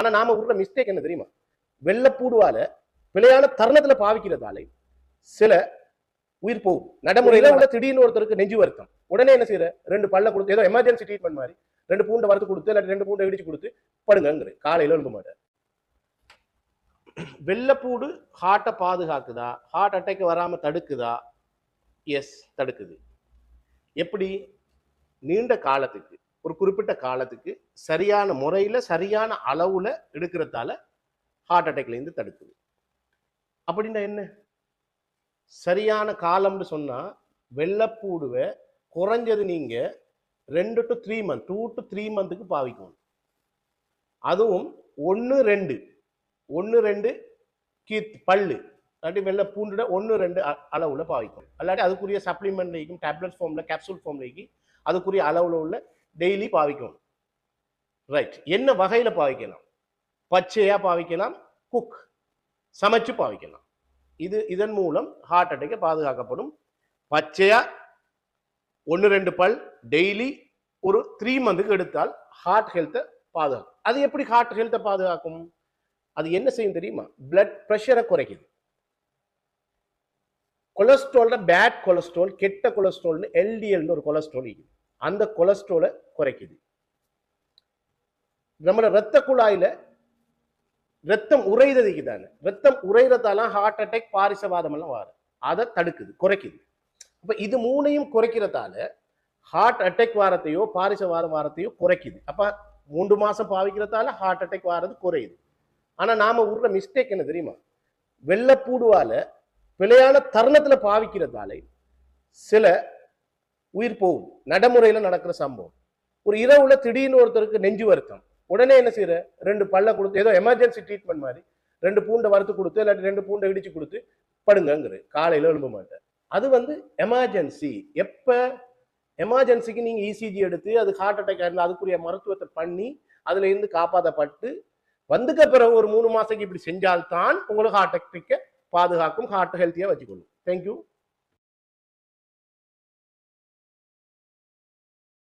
ஆனா நாம விடுற மிஸ்டேக் என்ன தெரியுமா? வெள்ளப்பூடுவால பிழையான தருணத்துல பாவிக்கிறதாலே சில உயிர் போகும். நடைமுறையில உள்ள திடீர்னு ஒருத்தருக்கு நெஞ்சு வருத்தம். உடனே என்ன செய்யற? ரெண்டு பல்ல கொடுத்து ஏதோ எமர்ஜென்சி ட்ரீட்மெண்ட் மாதிரி ரெண்டு பூண்டை வறுத்து கொடுத்து இல்லாட்டி ரெண்டு பூண்டை இடிச்சு கொடுத்து படுங்கங்கிற காலையில எழும்ப மாட்டார் வெள்ளப்பூடு ஹார்ட்டை பாதுகாக்குதா? ஹார்ட் அட்டாக் வராம தடுக்குதா? எஸ் தடுக்குது. எப்படி? நீண்ட காலத்துக்கு. ஒரு குறிப்பிட்ட காலத்துக்கு சரியான முறையில் சரியான அளவில் எடுக்கிறதால ஹார்ட் அட்டாக்லேருந்து தடுக்குது. அப்படின்னா என்ன? சரியான காலம்னு சொன்னால் வெள்ளப்பூடுவை குறைஞ்சது நீங்கள் ரெண்டு to three month two to three மந்த்துக்கு பாவிக்கணும். அதுவும் ஒன்று ரெண்டு. ஒன்று ரெண்டு கீத் பல்லு. இல்லாட்டி வெள்ளை பூண்டுட ஒன்று ரெண்டு அ- பாவிக்கும் இல்லாட்டி அதுக்குரிய சப்ளிமெண்ட் இருக்கும் டேப்லெட் ஃபார்ம்ல கேப்சூல் ஃபார்ம்ல அதுக்குரிய அளவில் உள்ள டெய்லி பாவிக்கணும். ரைட் என்ன வகையில் பாவிக்கலாம்? பச்சையாக பாவிக்கலாம் குக் சமைச்சு பாவிக்கலாம். இது இதன் மூலம் ஹார்ட் அட்டாக்கை பாதுகாக்கப்படும். பச்சையாக ஒன்று ரெண்டு பல் டெய்லி ஒரு த்ரீ மந்த்துக்கு எடுத்தால் ஹார்ட் ஹெல்த்தை பாதுகாக்கும். அது எப்படி ஹார்ட் ஹெல்த்தை பாதுகாக்கும்? அது என்ன செய்யும் தெரியுமா? பிளட் ப்ரெஷரை குறைக்குது. கொலஸ்ட்ரால்ல பேட் கொலஸ்ட்ரால் கெட்ட கொலஸ்ட்ரால்னு எல்டிஎல்னு ஒரு கொலஸ்ட்ரால் இருக்குது அந்த கொலஸ்ட்ரோலை குறைக்குது. நம்மளோட ரத்த குழாயில ரத்தம் உறைததுக்கு தானே ரத்தம் உறைறதால ஹார்ட் அட்டாக் பாரிசவாதம் எல்லாம் வரும் அதை தடுக்குது குறைக்குது. அப்ப இது மூணையும் குறைக்கிறதால ஹார்ட் அட்டாக் வாரத்தையோ பாரிசவாதம் வாரத்தையோ குறைக்குது. அப்ப மூன்று மாசம் பாவிக்கிறதால ஹார்ட் அட்டாக் வாரது குறையுது. ஆனா நாம உருற மிஸ்டேக் என்ன தெரியுமா? வெள்ளப்பூடுவால பிழையான தருணத்துல பாவிக்கிறதால சில உயிர் போகும். நடைமுறையில் நடக்கிற சம்பவம். ஒரு இரவுல திடீர்னு ஒருத்தருக்கு நெஞ்சு வருத்தம். உடனே என்ன செய்யற ரெண்டு பல்ல கொடுத்து ஏதோ எமர்ஜென்சி ட்ரீட்மெண்ட் மாதிரி. ரெண்டு பூண்டை வறுத்து கொடுத்து இல்லாட்டி ரெண்டு பூண்டை இடிச்சு கொடுத்து படுங்கங்கிற காலையில் எழும்ப மாட்டேன் அது வந்து எமர்ஜென்சி எப்போ? எமர்ஜென்சிக்கு நீங்கள் இசிஜி எடுத்து அது ஹார்ட் அட்டாக் இருந்தால் அதுக்குரிய மருத்துவத்தை பண்ணி அதுல இருந்து காப்பாற்றப்பட்டு வந்துக்க பிறகு ஒரு மூணு மாசத்துக்கு இப்படி செஞ்சால்தான் உங்களுக்கு ஹார்ட் அட்டாக்கை பாதுகாக்கும் ஹார்ட் ஹெல்த்தியாக வச்சுக்கணும் தேங்க்யூ